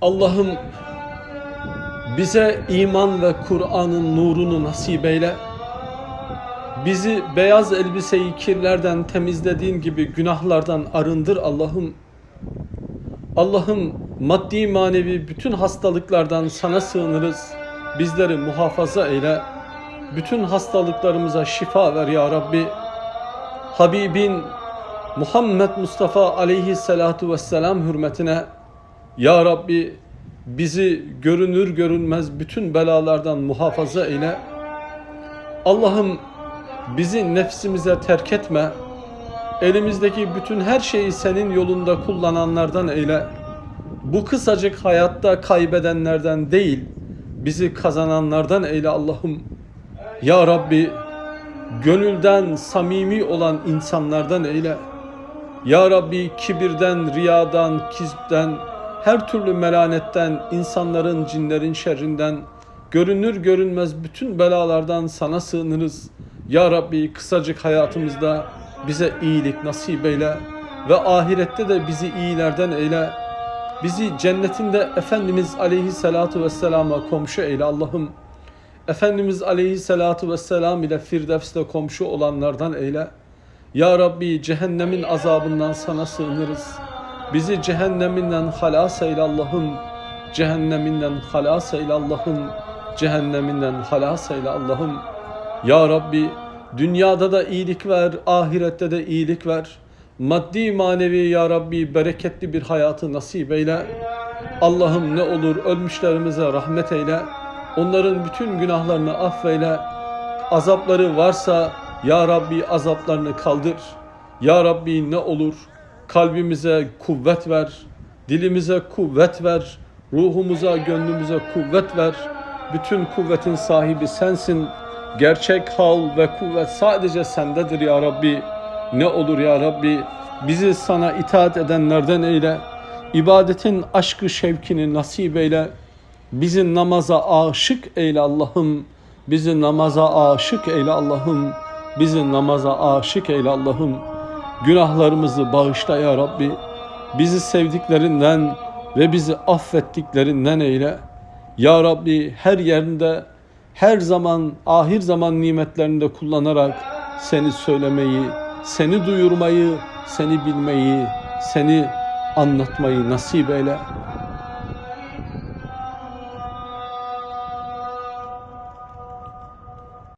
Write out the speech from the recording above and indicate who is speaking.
Speaker 1: Allah'ım bize iman ve Kur'an'ın nurunu nasip eyle. Bizi beyaz elbiseyi kirlerden temizlediğin gibi günahlardan arındır Allah'ım. Allah'ım maddi manevi bütün hastalıklardan sana sığınırız. Bizleri muhafaza eyle. Bütün hastalıklarımıza şifa ver ya Rabbi. Habibin Muhammed Mustafa aleyhissalatu vesselam hürmetine Ya Rabbi bizi görünür görünmez bütün belalardan muhafaza eyle. Allah'ım bizi nefsimize terk etme. Elimizdeki bütün her şeyi senin yolunda kullananlardan eyle. Bu kısacık hayatta kaybedenlerden değil, bizi kazananlardan eyle Allah'ım. Ya Rabbi, gönülden samimi olan insanlardan eyle. Ya Rabbi kibirden, riyadan, kizpten, her türlü melanetten, insanların, cinlerin şerrinden, görünür görünmez bütün belalardan sana sığınırız. Ya Rabbi kısacık hayatımızda bize iyilik nasip eyle ve ahirette de bizi iyilerden eyle. Bizi cennetinde Efendimiz Aleyhisselatu Vesselam'a komşu eyle Allah'ım. Efendimiz Aleyhisselatu Vesselam ile Firdevs'te komşu olanlardan eyle. Ya Rabbi cehennemin azabından sana sığınırız. Bizi cehenneminden halas eyle Allah'ım. Cehenneminden halas eyle Allah'ım. Cehenneminden halas eyle Allah'ım. Ya Rabbi dünyada da iyilik ver, ahirette de iyilik ver. Maddi manevi Ya Rabbi bereketli bir hayatı nasip eyle. Allah'ım ne olur ölmüşlerimize rahmet eyle. Onların bütün günahlarını affeyle. Azapları varsa Ya Rabbi azaplarını kaldır. Ya Rabbi ne olur kalbimize kuvvet ver. Dilimize kuvvet ver. Ruhumuza, gönlümüze kuvvet ver. Bütün kuvvetin sahibi sensin. Gerçek hal ve kuvvet sadece sendedir ya Rabbi. Ne olur ya Rabbi bizi sana itaat edenlerden eyle. İbadetin aşkı şevkini nasip eyle. Bizi namaza aşık eyle Allah'ım. Bizi namaza aşık eyle Allah'ım. Bizi namaza aşık eyle Allah'ım. Günahlarımızı bağışla ya Rabbi. Bizi sevdiklerinden ve bizi affettiklerinden eyle. Ya Rabbi her yerinde, her zaman, ahir zaman nimetlerinde kullanarak seni söylemeyi, seni duyurmayı, seni bilmeyi, seni anlatmayı nasip eyle.